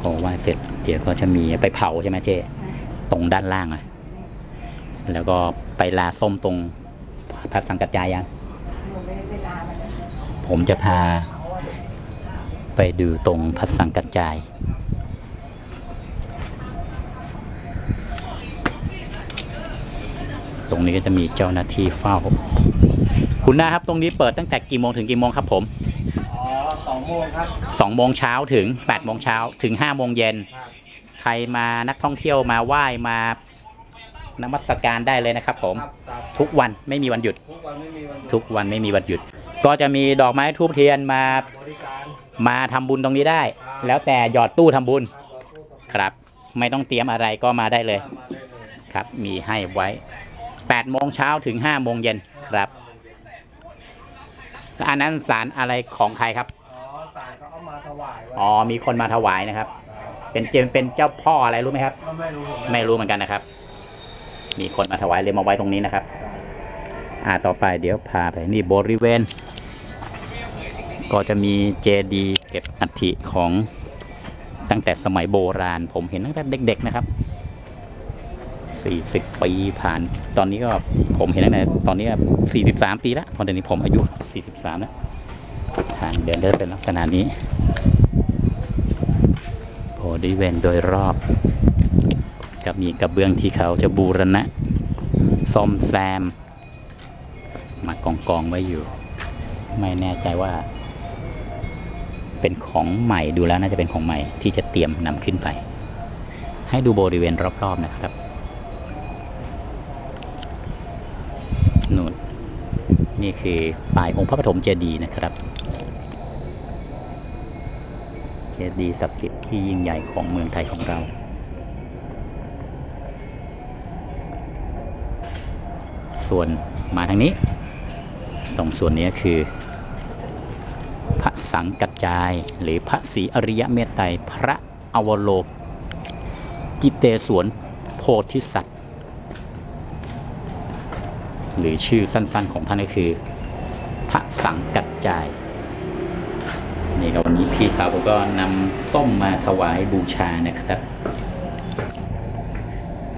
พอไหว้เสร็จ เดี๋ยวก็จะมีไปเผาใช่ไหมเจ๊ตรงด้านล่างอะแล้วก็ไปลาส้มตรงพระสังกัจจายังผมจะพา ไปดูตรงพระสังกัจจายตรงนี้ก็จะมีเจ้าหน้าที่เฝ้า คุณนาครับตรงนี้เปิดตั้งแต่กี่โมงถึงกี่โมงครับผมอ๋อส องโมงครับ2โมงเช้าถึง8โมงเช้าถึง5โมงเย็นครับใครมานักท่องเที่ยวมาไหว้มานมัสการได้เลยนะครับ ผมครับครับทุกวันไม่มีวันหยุด ทุกวันไม่มีวันหยุดทุกวันไม่มีวันหยุด ก็จะมีดอกไม้ทูบเทียนมาบริการมาทำบุญตรงนี้ได้ แล้วแต่หยอดตู้ทำบุญครับเราพูดกับครับ ไม่ต้องเตรียมอะไรก็มาได้เลย มาได้เลยครับ มีให้ไว้8โมงเช้าถึง5โมงเย็นครับแล้วอันนั้นสารอะไรของใครครับ อ๋อสายเขาเอามาถวายไว้อ๋อมีคนมาถวายนะครับ เป็นเจมเป็นเจ้าพ่ออะไรรู้ไหมครับก็ไม่รู้ผมไม่รู้เหมือนกันนะครับ มีคนมาถวายเลยมาไว้ตรงนี้นะครับ อ่าต่อไปเดี๋ยวพาไปนี่บริเวณ ก็จะมีเจดีย์เก็บอัฐิของตั้งแต่สมัยโบราณ ผมเห็นตั้งแต่เด็ก ๆนะครับ40 ปีผ่าน ตอนนี้ก็ผมเห็นตั้งแต่ตอนนี้ก็43 ปีแล้วเพอเดี๋ยวนี้ผมอายุ 43 แล้วทางเดินเดินเป็นลักษณะนี้ บริเวณโดยรอบ กับมีกระเบื้องที่เขาจะบูรณะซ่อมแซม มากองกองๆไว้อยู่ ไม่แน่ใจว่า เป็นของใหม่ดูแล้วน่าจะเป็นของใหม่ที่จะเตรียมนำขึ้นไป ให้ดูบริเวณรอบๆนะครับนู่นนี่คือปลายองค์พระปฐมเจดีย์นะครับ เจดีย์ศักดิ์สิทธิ์ที่ยิ่งใหญ่ของเมืองไทยของเรา ส่วนมาทางนี้ตรงส่วนนี้คือ พระสังกัจจายหรือพระศรีอริยเมตไตรพระอวโลกิเตศวนโพธิสัตว์ หรือชื่อสั้นๆของท่านก็คือ พระสังกัจจาย นี่ครับวันนี้พี่สาวผมก็นำส้มมาถวายบูชานะครับ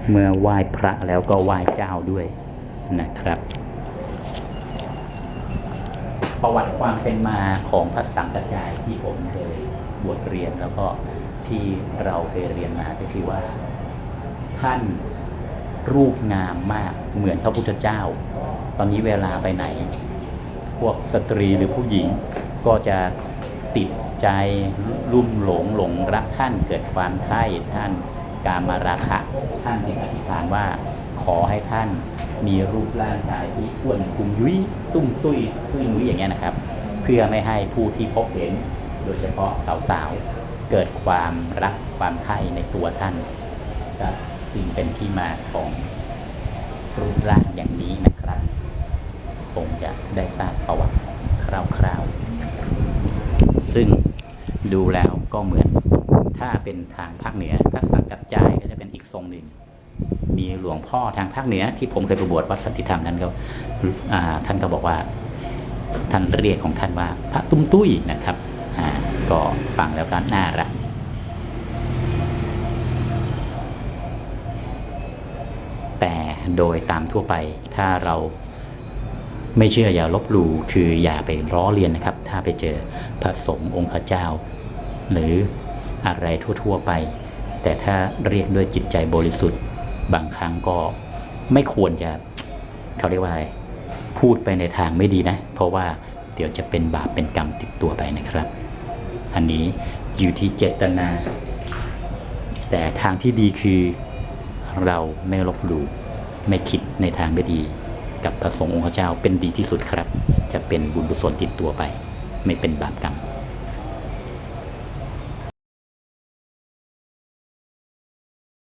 เมื่อไหว้พระแล้วก็ไหว้เจ้าด้วยนะครับ ประวัติความเป็นมาของพระสังกัจจายที่ผมเคยบวชเรียนแล้วก็ที่เราเคยเรียนมาก็คือว่า ท่านรูปงามมากเหมือนพระพุทธเจ้า ตอนนี้เวลาไปไหน พวกสตรีหรือผู้หญิงก็จะ ติดใจรุ่มหลงหลงรักท่านเกิดความใคร่ท่านการมาราคะท่านจึงอธิษฐานว่าขอให้ท่านมีรูปร่างกายที่อ้วนคุมยุ้ยตุ้มตุ้ยตุ้ยนุ้ยอย่างเงี้ยนะครับ เพื่อไม่ให้ผู้ที่พบเห็น โดยเฉพาะสาวๆเกิดความรักความใคร่ในตัวท่านก็จึงเป็นที่มาของรูปร่างอย่างนี้นะครับคงจะได้ทราบประวัติคร่าวๆ ซึ่งดูแล้วก็เหมือนถ้าเป็นทางภาคเหนือพระสังกัจจายก็จะเป็นอีกทรงหนึ่ง มีหลวงพ่อทางภาคเหนือที่ผมเคยไปบวชวัดสันติธรรมท่านก็อ่าท่านก็บอกว่าท่านเรียกของท่านว่าพระตุ้มตุ้ยนะครับก็ฟังแล้วก็น่ารักแต่โดยตามทั่วไปถ้าเรา ไม่เชื่ออย่าลบหลู่คืออย่าไปล้อเลียนนะครับ ถ้าไปเจอพระสงฆ์องค์ข้าเจ้า หรืออะไรทั่วๆไป แต่ถ้าเรียกด้วยจิตใจบริสุทธิ์ บางครั้งก็ไม่ควรจะเขาเรียกว่าอะไรพูดไปในทางไม่ดีนะ เพราะว่าเดี๋ยวจะเป็นบาปเป็นกรรมติดตัวไปนะครับ อันนี้อยู่ที่เจตนา แต่ทางที่ดีคือเราไม่ลบหลู่ไม่คิดในทางไม่ดี กับพระสงฆ์องค์เจ้าเป็นดีที่สุดครับ จะเป็นบุญกุศลติดตัวไป ไม่เป็นบาปกรรม